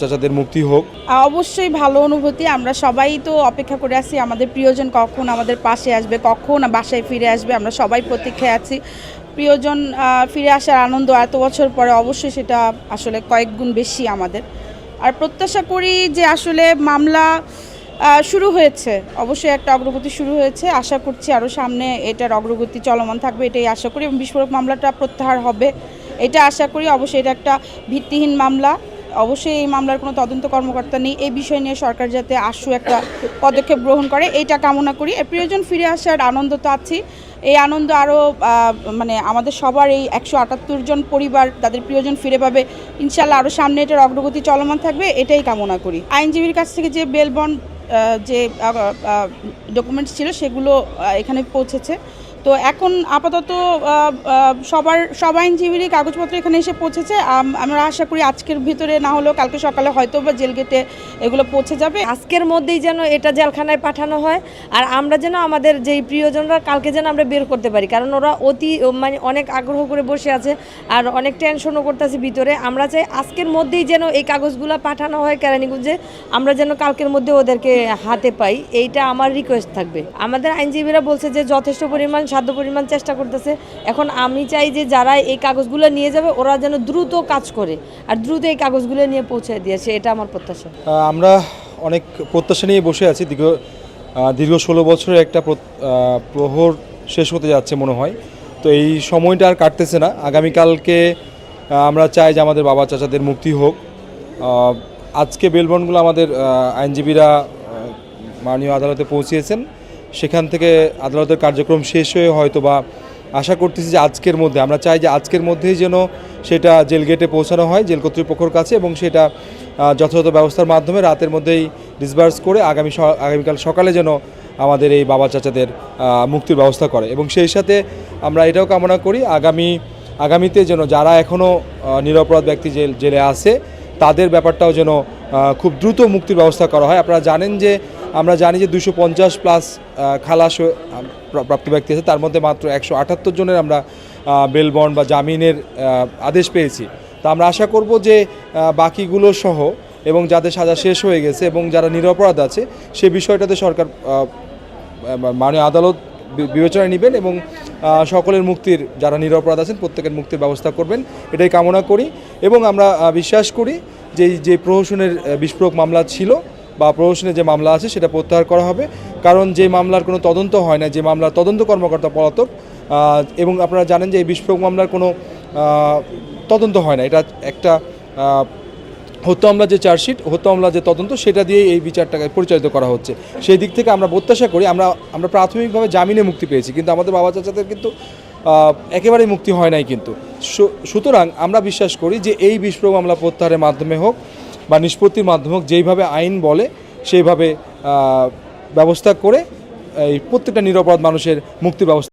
চাচাদের মুক্তি হোক। অবশ্যই ভালো অনুভূতি। আমরা সবাই তো অপেক্ষা করে আছি, আমাদের প্রিয়জন কখন আমাদের পাশে আসবে, কখন বাসায় ফিরে আসবে, আমরা সবাই প্রতীক্ষায় আছি। প্রিয়জন ফিরে আসার আনন্দ এত বছর পরে অবশ্যই সেটা আসলে কয়েক গুণ বেশি আমাদের। আর প্রত্যাশা করি যে আসলে মামলা শুরু হয়েছে। অবশ্যই একটা অগ্রগতি শুরু হয়েছে। আশা করছি আরও সামনে এটার অগ্রগতি চলমান থাকবে, এটাই আশা করি। এবং বিস্ফোরক মামলাটা প্রত্যাহার হবে। এটা আশা করি। অবশ্যই এটা একটা ভিত্তিহীন মামলা। অবশ্যই এই মামলার কোনো তদন্ত কর্মকর্তা নেই। এই বিষয় নিয়ে সরকার যাতে আশু একটা পদক্ষেপ গ্রহণ করে এইটা কামনা করি। প্রিয়জন ফিরে আসার আনন্দ তো আছেই। এই আনন্দ আরও মানে আমাদের সবার এই একশো আটাত্তর জন পরিবার তাদের প্রিয়জন ফিরে পাবে। ইনশাল্লাহ আরও সামনে এটার অগ্রগতি চলমান থাকবে এটাই কামনা করি। আইনজীবীর কাছ থেকে যে বেল বন্ড আহ, যে ডকুমেন্টস ছিল সেগুলো এখানে পৌঁছেছে। তো এখন আপাতত সবার, সব আইনজীবীরই কাগজপত্র এখানে এসে পৌঁছেছে। আমরা আশা করি আজকের ভিতরে না হলেও কালকে সকালে হয়তো বা জেল গেটে এগুলো পৌঁছে যাবে। আজকের মধ্যেই যেন এটা জেলখানায় পাঠানো হয়, আর আমরা যেন আমাদের যেই প্রিয়জনরা কালকে যেন আমরা বের করতে পারি। কারণ ওরা অতি মানে অনেক আগ্রহ করে বসে আছে, আর অনেক টেনশনও করতেছে ভিতরে। আমরা চাই আজকের মধ্যেই যেন এই কাগজগুলো পাঠানো হয় কেরানীগঞ্জে, আমরা যেন কালকের মধ্যে ওদেরকে হাতে পাই। এইটা আমার রিকোয়েস্ট থাকবে। আমাদের আইনজীবীরা বলছে যে যথেষ্ট পরিমাণ সাধ্য পরিমাণ চেষ্টা করতেছে। এখন আমি চাই যে যারা এই কাগজগুলো নিয়ে যাবে, ওরা যেন দ্রুত কাজ করে আর দ্রুত এই কাগজগুলো নিয়ে পৌঁছে দিয়েছে এটা আমার প্রত্যাশা। আমরা অনেক প্রত্যাশা নিয়ে বসে আছি। দীর্ঘ দীর্ঘ ষোলো বছরের একটা প্রহর শেষ হতে যাচ্ছে মনে হয়। তো এই সময়টা আর কাটতেছে না। আগামীকালকে আমরা চাই যে আমাদের বাবা চাচাদের মুক্তি হোক। আজকে বেলবনগুলো আমাদের আইনজীবীরা মাননীয় আদালতে পৌঁছিয়েছেন। সেখান থেকে আদালতের কার্যক্রম শেষ হয়ে হয়তো বা আশা করতেছি যে আজকের মধ্যে, আমরা চাই যে আজকের মধ্যেই যেন সেটা জেল গেটে পৌঁছানো হয়, জেল কর্তৃপক্ষের কাছে এবং সেটা যথাযথ ব্যবস্থার মাধ্যমে রাতের মধ্যেই ডিসবার্স করে আগামী আগামীকাল সকালে যেন আমাদের এই বাবা চাচাদের মুক্তির ব্যবস্থা করে। এবং সেই সাথে আমরা এটাও কামনা করি, আগামী, আগামীতে যেন যারা এখনও নিরপরাধ ব্যক্তি জেলে আছে, তাদের ব্যাপারটাও যেন খুব দ্রুত মুক্তির ব্যবস্থা করা হয়। আপনারা জানেন যে আমরা জানি যে দুশো পঞ্চাশ প্লাস খালাস প্রা- প্রাপ্ত ব্যক্তি আছে। তার মধ্যে মাত্র একশো আটাত্তর জনের আমরা বেল বন্ড বা জামিনের আদেশ পেয়েছি। তা আমরা আশা করব যে বাকিগুলো সহ এবং যাদের সাজা শেষ হয়ে গেছে এবং যারা নিরপরাধ আছে, সে বিষয়টাতে সরকার মাননীয় আদালত বিবেচনায় নেবেন এবং সকলের মুক্তির, যারা নিরপরাধ আছেন, প্রত্যেকের মুক্তির ব্যবস্থা করবেন। এটাই কামনা করি এবং আমরা বিশ্বাস করি যে যে প্রহসনের বিস্ফোরক মামলা ছিল বা প্রহসনের যে মামলা আছে সেটা প্রত্যাহার করা হবে। কারণ যে মামলার কোনো তদন্ত হয় না, যে মামলার তদন্ত কর্মকর্তা পলাতক এবং আপনারা জানেন যে এই বিস্ফোরক মামলার কোনো তদন্ত হয় না। এটা একটা হত্যা মামলার যে চার্জশিট, হত্যা মামলার যে তদন্ত, সেটা দিয়ে এই বিচারটাকে পরিচালিত করা হচ্ছে। সেই দিক থেকে আমরা প্রত্যাশা করি, আমরা আমরা প্রাথমিকভাবে জামিনে মুক্তি পেয়েছি, কিন্তু আমাদের বাবা চাচাদের কিন্তু একেবারেই মুক্তি হয় নাই কিন্তু। সুতরাং আমরা বিশ্বাস করি যে এই বিস্ফোরক মামলা প্রত্যাহারের মাধ্যমে হোক বা নিষ্পত্তির মাধ্যমক যেইভাবে আইন বলে, সেইভাবে ব্যবস্থা করে এই প্রত্যেকটা নিরপরাধ মানুষের মুক্তি ব্যবস্থা